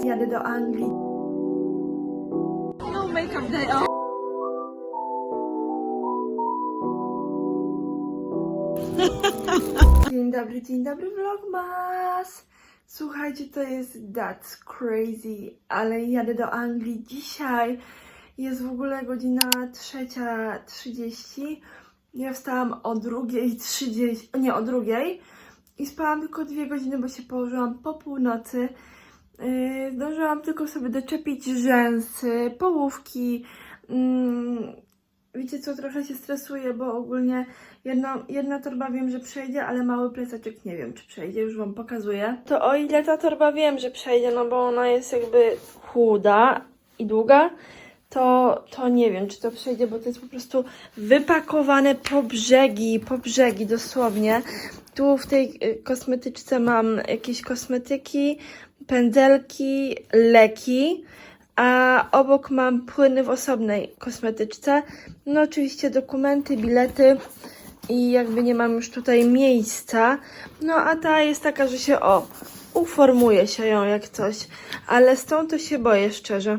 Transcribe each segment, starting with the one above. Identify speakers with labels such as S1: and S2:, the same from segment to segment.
S1: Jadę do Anglii.
S2: No makeup day off.
S1: Dzień dobry, dzień dobry Vlogmas! Słuchajcie, to jest That's Crazy, ale jadę do Anglii dzisiaj. Jest w ogóle godzina 3.30. Ja wstałam o 2.30, nie o drugiej i spałam tylko dwie godziny, bo się położyłam po północy. Yy, zdążyłam tylko sobie doczepić rzęsy, połówki. Mm, wiecie co, trochę się stresuję, bo ogólnie jedna, jedna torba wiem, że przejdzie, ale mały plecaczek nie wiem, czy przejdzie, już Wam pokazuję. To o ile ta torba wiem, że przejdzie, no bo ona jest jakby chuda i długa, to, to nie wiem, czy to przejdzie, bo to jest po prostu wypakowane po brzegi, po brzegi dosłownie. Tu w tej y, kosmetyczce mam jakieś kosmetyki, pędzelki, leki, a obok mam płyny w osobnej kosmetyczce. No oczywiście dokumenty, bilety i jakby nie mam już tutaj miejsca. No a ta jest taka, że się o, uformuje się ją jak coś, ale z tą to się boję szczerze.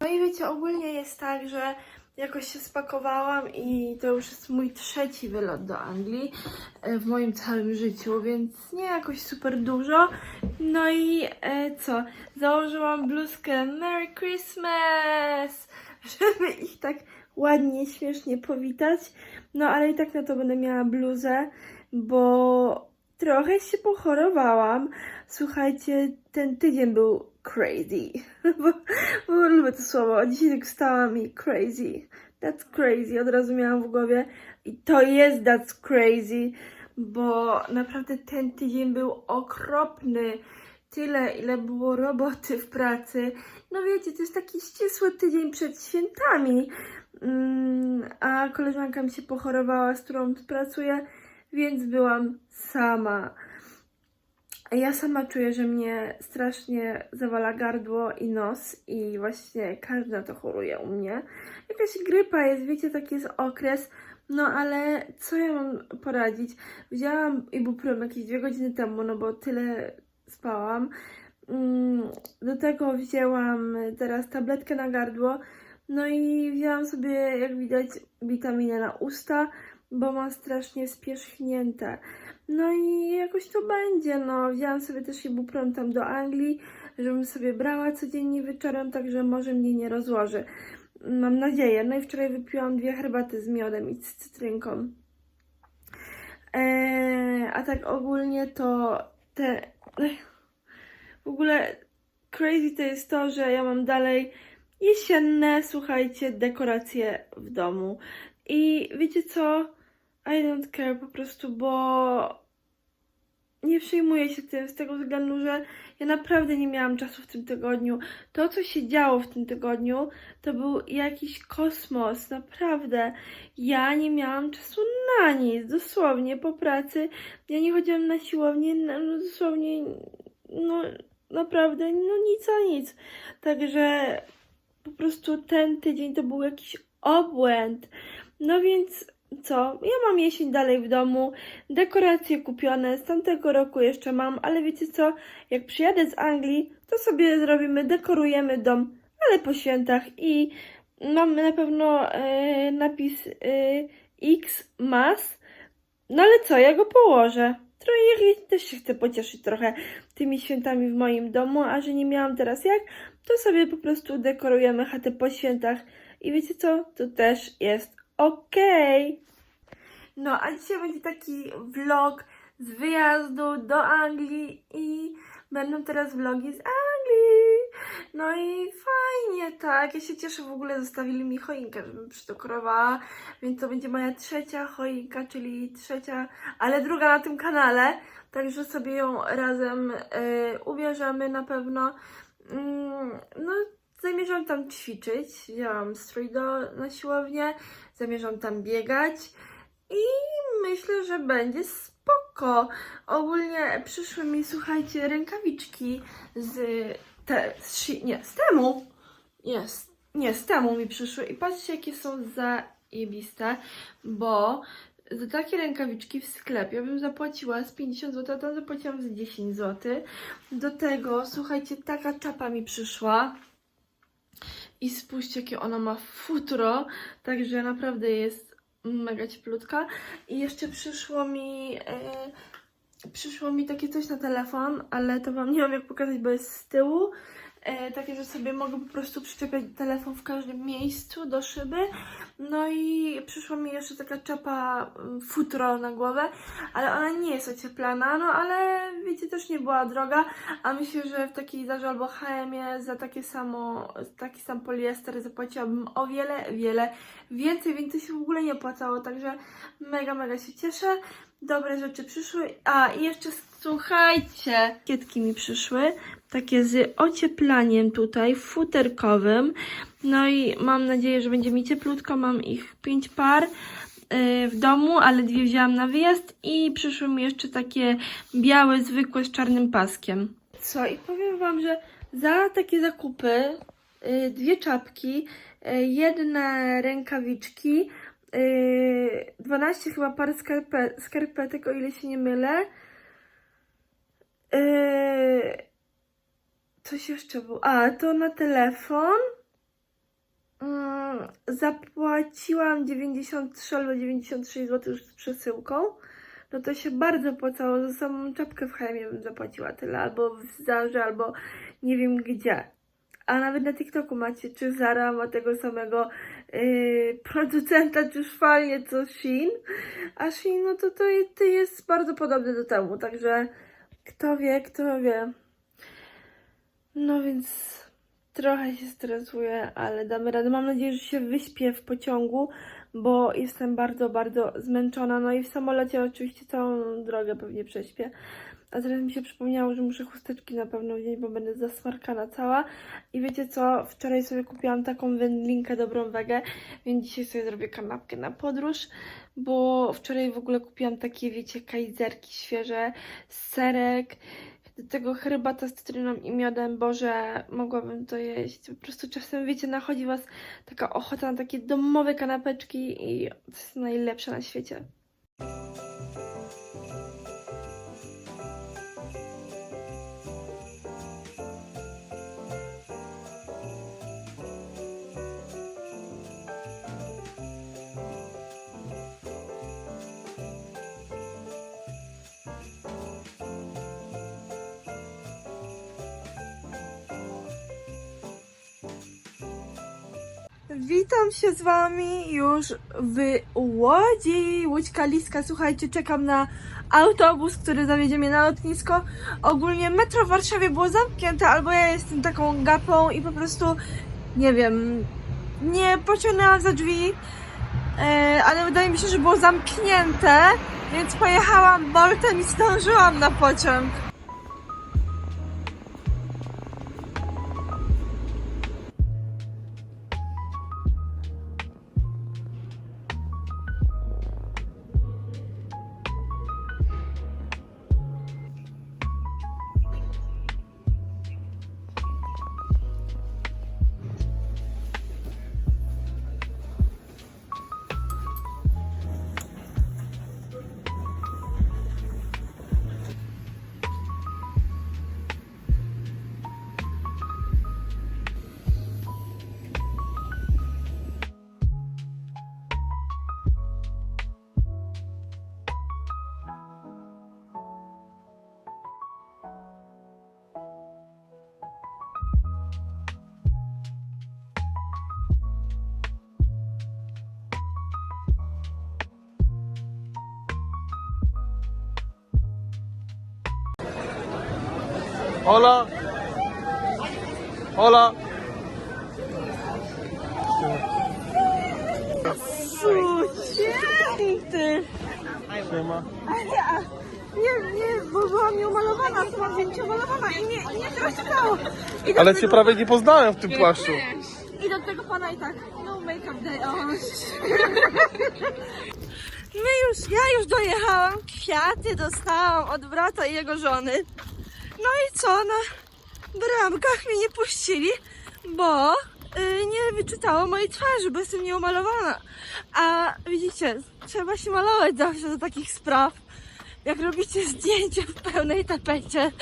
S1: No i wiecie, ogólnie jest tak, że jakoś się spakowałam i to już jest mój trzeci wylot do Anglii e, w moim całym życiu, więc nie jakoś super dużo. No i e, co? Założyłam bluzkę Merry Christmas, żeby ich tak ładnie, śmiesznie powitać. No ale i tak na to będę miała bluzę, bo trochę się pochorowałam. Słuchajcie, ten tydzień był crazy. bo, bo lubię to słowo. Dzisiaj tak wstałam i crazy. That's crazy. Od razu miałam w głowie. I to jest that's crazy, bo naprawdę ten tydzień był okropny. Tyle, ile było roboty w pracy. No wiecie, to jest taki ścisły tydzień przed świętami. Mm, a koleżanka mi się pochorowała, z którą pracuję, więc byłam sama. Ja sama czuję, że mnie strasznie zawala gardło i nos i właśnie każda to choruje u mnie. Jakaś grypa jest, wiecie, taki jest okres, no ale co ja mam poradzić? Wzięłam ibuprofen jakieś dwie godziny temu, no bo tyle spałam. Mm, Do tego wzięłam teraz tabletkę na gardło, no i wzięłam sobie, jak widać, witaminę na usta, bo mam strasznie spierzchnięte. No i jakoś to będzie, no. Wzięłam sobie też ibuprofen tam do Anglii, żebym sobie brała codziennie wieczorem, także może mnie nie rozłoży. Mam nadzieję. No i wczoraj wypiłam dwie herbaty z miodem i z cytrynką. Eee, a tak ogólnie to te... W ogóle crazy to jest to, że ja mam dalej jesienne, słuchajcie, dekoracje w domu. I wiecie co? I don't care po prostu, bo nie przejmuję się tym z tego względu, że ja naprawdę nie miałam czasu w tym tygodniu. To, co się działo w tym tygodniu, to był jakiś kosmos, naprawdę. Ja nie miałam czasu na nic, dosłownie po pracy. Ja nie chodziłam na siłownię, no, dosłownie, no naprawdę, no nic a nic. Także po prostu ten tydzień to był jakiś obłęd. No więc co? Ja mam jesień dalej w domu, dekoracje kupione, z tamtego roku jeszcze mam, ale wiecie co? Jak przyjadę z Anglii, to sobie zrobimy, dekorujemy dom, ale po świętach i mamy na pewno e, napis e, X mas. No ale co, ja go położę. Trochę też się chcę pocieszyć trochę tymi świętami w moim domu, a że nie miałam teraz jak, to sobie po prostu dekorujemy chatę po świętach. I wiecie co? To też jest okej. No, a dzisiaj będzie taki vlog z wyjazdu do Anglii i będą teraz vlogi z Anglii. No i fajnie, tak. Ja się cieszę, w ogóle zostawili mi choinkę, żebym przydekorowała, więc to będzie moja trzecia choinka, czyli trzecia, ale druga na tym kanale. Także sobie ją razem y, ubierzemy na pewno. Mm, no, zamierzam tam ćwiczyć. Wzięłam strój do, na siłownię, zamierzam tam biegać i myślę, że będzie spoko. Ogólnie przyszły mi, słuchajcie, rękawiczki z te, z, nie, z temu. Nie, z, nie, z temu mi przyszły i patrzcie, jakie są zajebiste, bo za takie rękawiczki w sklepie bym zapłaciła z 50 zł, a tam zapłaciłam z 10 zł. Do tego, słuchajcie, taka czapa mi przyszła. I spójrzcie, jakie ona ma futro, także naprawdę jest mega cieplutka. I jeszcze przyszło mi, e, przyszło mi takie coś na telefon, ale to Wam nie wiem jak pokazać, bo jest z tyłu. E, takie, że sobie mogę po prostu przyczepiać telefon w każdym miejscu do szyby. No i przyszła mi jeszcze taka czapa mm, futro na głowę, ale ona nie jest ocieplana, no ale wiecie, też nie była droga, a myślę, że w takiej Zarze albo H&M za takie samo, taki sam poliester zapłaciłabym o wiele, wiele więcej, więc to się w ogóle nie opłacało, także mega, mega się cieszę. Dobre rzeczy przyszły. A, i jeszcze słuchajcie, kietki mi przyszły, takie z ocieplaniem tutaj, futerkowym. No i mam nadzieję, że będzie mi cieplutko. Mam ich pięć par yy, w domu, ale dwie wzięłam na wyjazd i przyszły mi jeszcze takie białe, zwykłe z czarnym paskiem. Co? I powiem Wam, że za takie zakupy yy, dwie czapki, yy, jedne rękawiczki, yy, 12 chyba par skarpe, skarpetek, o ile się nie mylę. Coś jeszcze było. A, to na telefon. Mm, zapłaciłam 93 albo 96 zł już z przesyłką. No to się bardzo opłacało. Za samą czapkę w H&M bym zapłaciła tyle. Albo w Zarze, albo nie wiem gdzie. A nawet na TikToku macie, czy Zara ma tego samego yy, producenta, czy szwalnie co Shein. A Shein, no to, to, to jest bardzo podobny do temu. Także kto wie, kto wie. No więc trochę się stresuję, ale damy radę. Mam nadzieję, że się wyśpię w pociągu, bo jestem bardzo, bardzo zmęczona. No i w samolocie oczywiście całą drogę pewnie prześpię. A teraz mi się przypomniało, że muszę chusteczki na pewno wziąć, bo będę zasmarkana cała. I wiecie co? Wczoraj sobie kupiłam taką wędlinkę dobrą wegę, więc dzisiaj sobie zrobię kanapkę na podróż, bo wczoraj w ogóle kupiłam takie, wiecie, kajzerki świeże, serek, do tego herbata z cytryną i miodem, Boże, mogłabym to jeść. Po prostu czasem, wiecie, nachodzi Was taka ochota na takie domowe kanapeczki i to jest najlepsze na świecie. Witam się z Wami już w Łodzi. Łódź Kaliska, słuchajcie, czekam na autobus, który zawiedzie mnie na lotnisko. Ogólnie metro w Warszawie było zamknięte, albo ja jestem taką gapą i po prostu, nie wiem, nie pociągnęłam za drzwi, e, ale wydaje mi się, że było zamknięte, więc pojechałam Boltem i zdążyłam na pociąg.
S2: Hola. Hola.
S1: Święty!
S2: Siema.
S1: Nie, nie, bo byłam nieumalowana, byłam zdjęcie malowana i nie, nie do
S2: Ale cię prawie nie poznałem w tym płaszczu.
S1: I do tego pana i tak, no make-up day, o. My już, ja już dojechałam, kwiaty dostałam od brata i jego żony. No i co, na bramkach mnie nie puścili, bo y, nie wyczytało mojej twarzy, bo jestem nieumalowana. A widzicie, trzeba się malować zawsze do takich spraw. Jak robicie zdjęcie w pełnej tapecie,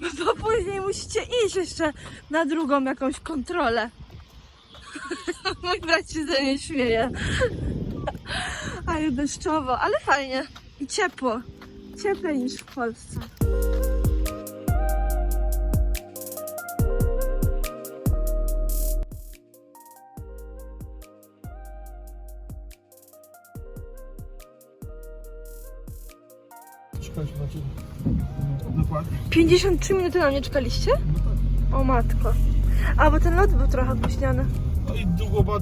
S1: bo później musicie iść jeszcze na drugą jakąś kontrolę. Mój brat się ze mnie śmieje. Ale deszczowo, ale fajnie. I ciepło. Cieplej niż w Polsce.
S2: Dokładnie.
S1: 53 minuty na mnie czekaliście? O matko. A, bo ten lot był trochę opóźniony.
S2: No i długo ba...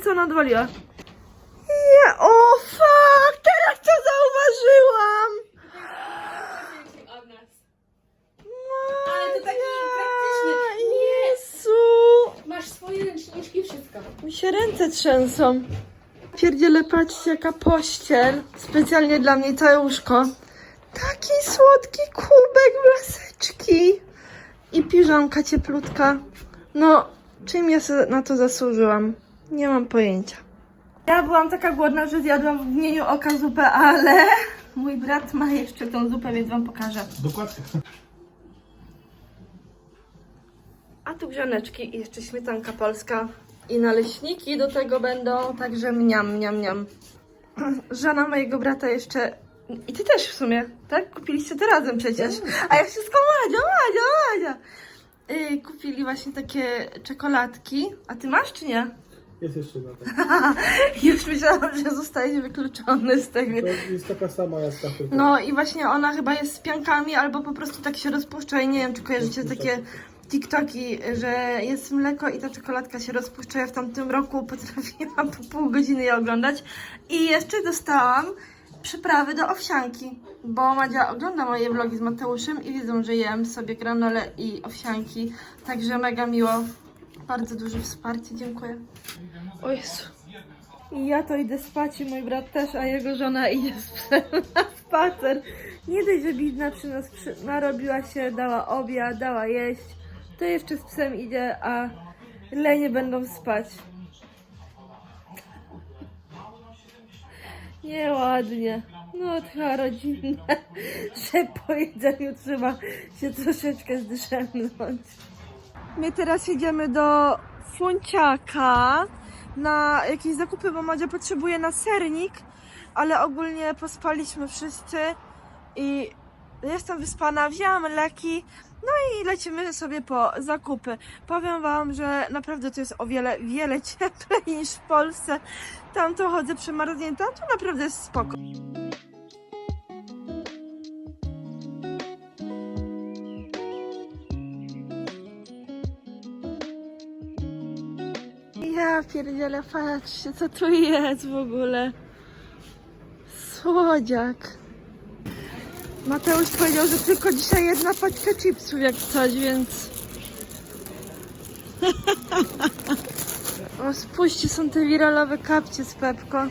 S3: co
S1: ona odwaliła. Nie, o fuck, teraz to zauważyłam.
S3: od nas. Ale to taki. Nie.
S1: Jezu.
S3: Masz swoje ręczniczki, wszystko.
S1: Mi się ręce trzęsą. Pierdziele, patrzcie jaka pościel. Specjalnie dla mnie całe łóżko. Taki słodki kubek blaseczki. I piżamka cieplutka. No, czym ja sobie na to zasłużyłam? Nie mam pojęcia. Ja byłam taka głodna, że zjadłam w mgnieniu oka zupę, ale mój brat ma jeszcze tą zupę, więc wam pokażę.
S2: Dokładnie.
S1: A tu grzaneczki i jeszcze śmietanka polska. I naleśniki do tego będą, także mniam, mniam, mniam. Żona mojego brata jeszcze... I ty też w sumie, tak? Kupiliście to razem przecież. A ja wszystko Madzia, Madzia, Madzia. Yy, kupili właśnie takie czekoladki. A ty masz czy nie?
S2: Jest jeszcze na to.
S1: Już myślałam, że zostajesz wykluczony z tego.
S2: To jest taka sama jak ta.
S1: No i właśnie ona chyba jest z piankami, albo po prostu tak się rozpuszcza i nie wiem, czy kojarzycie takie TikToki, że jest mleko i ta czekoladka się rozpuszcza. Ja w tamtym roku potrafiłam po pół godziny je oglądać i jeszcze dostałam przyprawy do owsianki, bo Madzia ogląda moje vlogi z Mateuszem i wiedzą, że jem sobie granole i owsianki, także mega miło. Bardzo duże wsparcie, dziękuję. O Jezu. I ja to idę spać i mój brat też, a jego żona idzie z psem na spacer. Nie dość, że bidna przy nas przy... narobiła się, dała obiad, dała jeść, to jeszcze z psem idzie, a lenie będą spać. Nieładnie. No trochę rodzinne, że po jedzeniu trzeba się troszeczkę zdrzemnąć. My teraz jedziemy do Funciaka na jakieś zakupy, bo Madzia potrzebuje na sernik, ale ogólnie pospaliśmy wszyscy i jestem wyspana, wzięłam leki, no i lecimy sobie po zakupy. Powiem Wam, że naprawdę to jest o wiele, wiele cieplej niż w Polsce. Tam to chodzę przemarznięta, tu naprawdę jest spoko. Ja pierdzielę, patrzcie, co tu jest w ogóle. Słodziak. Mateusz powiedział, że tylko dzisiaj jedna paczka chipsów jak coś, więc... o, spójrzcie, są te wiralowe kapcie z Pepko.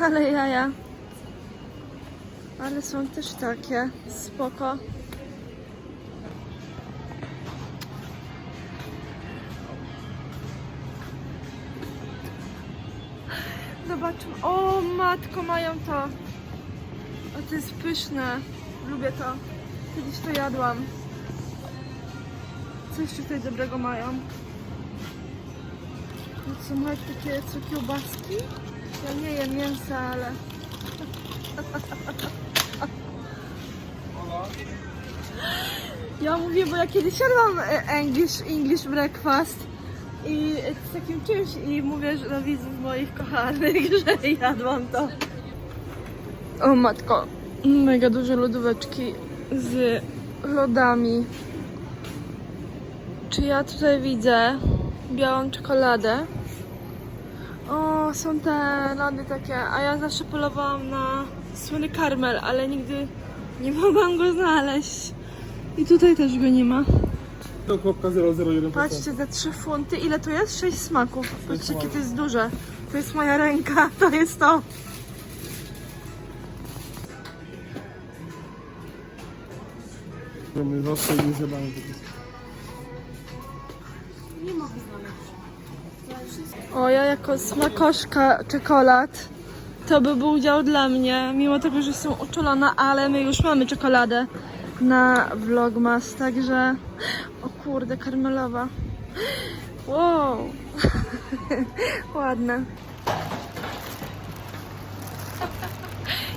S1: Ale jaja. Ale są też takie. Spoko. Zobaczmy. O, matko, mają to. O, to jest pyszne. Lubię to. Kiedyś to jadłam. Co jeszcze tutaj dobrego mają? No co, mają takie co kiełbaski? Ja nie jem mięsa, ale... Ja mówię, bo ja kiedyś jadłam e, English, English breakfast i z takim czymś i mówię że do widzów moich kochanych, że jadłam to. O matko, mega duże lodóweczki z lodami. Czy ja tutaj widzę białą czekoladę? O, są te lody takie, a ja zawsze polowałam na słony karmel, ale nigdy nie mogłam go znaleźć. I tutaj też go nie ma.
S2: To kropka 001%.
S1: Patrzcie, za 3 funty, ile to jest? 6 smaków. Patrzcie, jakie to jest duże. To jest moja ręka, to jest to.
S2: Mamy roskę i nie zjebamy tego.
S1: O, ja jako smakoszka czekolad, to by był udział dla mnie, mimo tego, że jestem uczulona, ale my już mamy czekoladę na Vlogmas, także... O kurde, karmelowa. Wow! Ładne.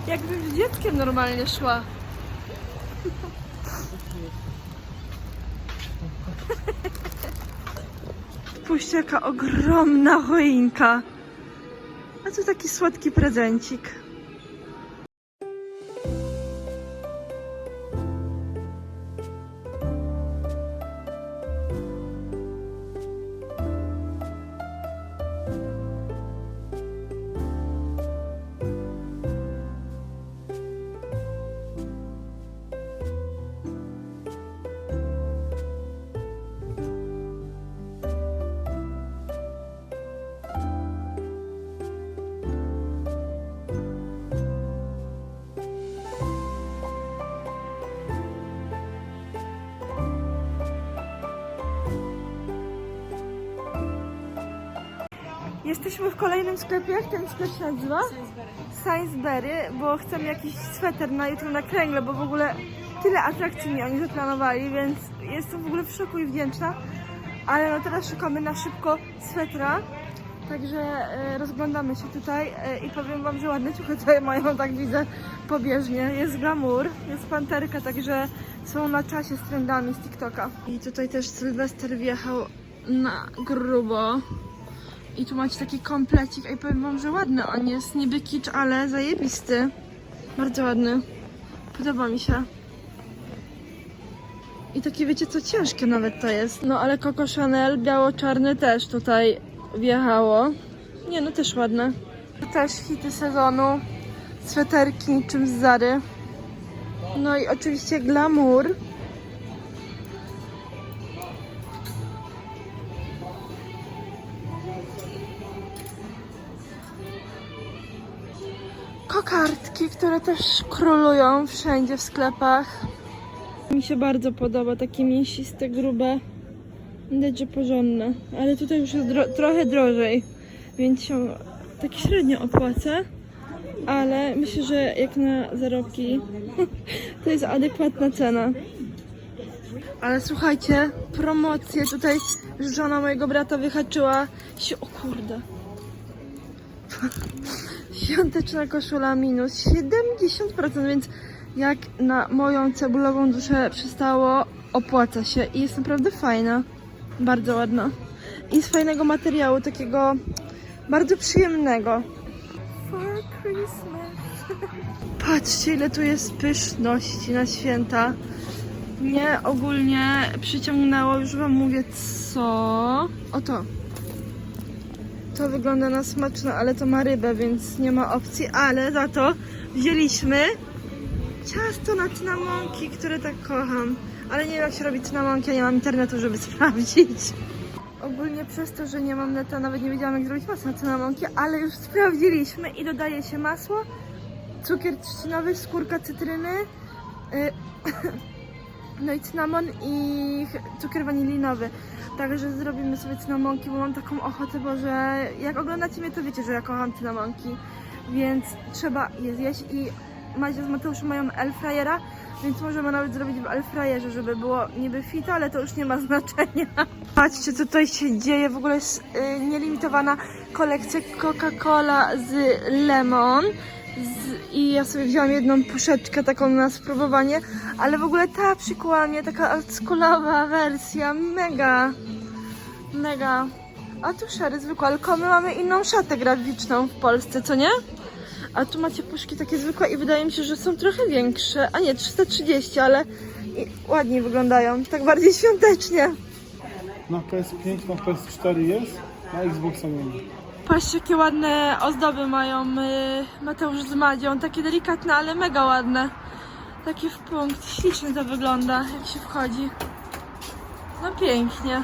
S1: Jakbym z dzieckiem normalnie szła. Spójrzcie, jaka ogromna choinka. A tu taki słodki prezencik. Bye. Jesteśmy w kolejnym sklepie. Jak ten sklep się nazywa? Sainsbury, bo chcemy jakiś sweter na jutro na kręgle, bo w ogóle tyle atrakcji mi oni zaplanowali, więc jestem w ogóle w szoku i wdzięczna. Ale no teraz szukamy na szybko swetra, także e, rozglądamy się tutaj e, i powiem wam, że ładne ciuchy tutaj mają, tak widzę pobieżnie. Jest glamour, jest panterka, także są na czasie z trendami z TikToka. I tutaj też Sylwester wjechał na grubo. I tu macie taki komplecik. I powiem wam, że ładny on jest. Niby kicz, ale zajebisty. Bardzo ładny. Podoba mi się. I takie wiecie co, ciężkie nawet to jest. No ale Coco Chanel biało-czarny też tutaj wjechało. Nie no, też ładne. To też hity sezonu. Sweterki niczym z Zary. No i oczywiście glamour. Które też królują wszędzie w sklepach. Mi się bardzo podoba, takie mięsiste, grube. Widać, że porządne. Ale tutaj już jest dro- trochę drożej, więc się tak średnio opłaca. Ale myślę, że jak na zarobki to jest adekwatna cena. Ale słuchajcie, promocje tutaj żona mojego brata wyhaczyła się, o kurde. Świąteczna koszula minus 70%, więc jak na moją cebulową duszę przystało, opłaca się i jest naprawdę fajna. Bardzo ładna. I z fajnego materiału, takiego bardzo przyjemnego. For Christmas. Patrzcie, ile tu jest pyszności na święta. Mnie ogólnie przyciągnęło, już wam mówię co. Oto. To wygląda na smaczne, ale to ma rybę, więc nie ma opcji, ale za to wzięliśmy ciasto na cynamonki, które tak kocham. Ale nie wiem jak się robi cynamonki, ja nie mam internetu, żeby sprawdzić. Ogólnie przez to, że nie mam neta, nawet nie wiedziałam jak zrobić masło na cynamonki, ale już sprawdziliśmy i dodaje się masło, cukier trzcinowy, skórka cytryny, y, no i cynamon i cukier wanilinowy. Także zrobimy sobie cynamonki, bo mam taką ochotę, bo że jak oglądacie mnie, to wiecie, że ja kocham cynamonki, więc trzeba je zjeść i Madzia z Mateuszem mają airfryera, więc możemy nawet zrobić w airfryerze, żeby było niby fit, ale to już nie ma znaczenia. Patrzcie, co tutaj się dzieje, w ogóle jest y, nielimitowana kolekcja Coca-Cola z lemon Z, I ja sobie wzięłam jedną puszeczkę taką na spróbowanie, ale w ogóle ta przykuła mnie, taka oldschoolowa wersja, mega, mega. A tu szary zwykła, tylko my mamy inną szatę graficzną w Polsce, co nie? A tu macie puszki takie zwykłe i wydaje mi się, że są trochę większe. A nie, 330, ale ładniej wyglądają, tak bardziej świątecznie.
S2: Na PS5, na PS4 jest, na Xboxa nie ma.
S1: Patrzcie, jakie ładne ozdoby mają y, Mateusz z Madzią. Takie delikatne, ale mega ładne. Takie w punkt. Ślicznie to wygląda, jak się wchodzi. No pięknie.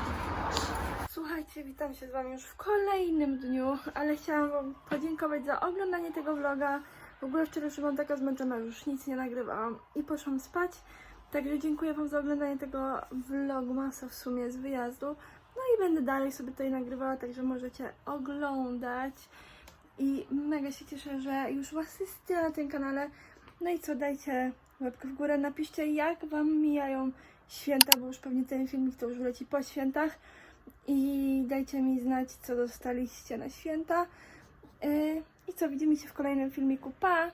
S1: Słuchajcie, witam się z Wami już w kolejnym dniu, ale chciałam Wam podziękować za oglądanie tego vloga. W ogóle wczoraj już byłam taka zmęczona, już nic nie nagrywałam i poszłam spać. Także dziękuję Wam za oglądanie tego vlogmasa w sumie z wyjazdu. No i będę dalej sobie tutaj nagrywała, także możecie oglądać. I mega się cieszę, że już Was jest na tym kanale. No i co, dajcie łapkę w górę, napiszcie jak Wam mijają święta, bo już pewnie ten filmik to już leci po świętach. I dajcie mi znać, co dostaliście na święta. Yy, I co, widzimy się w kolejnym filmiku. Pa!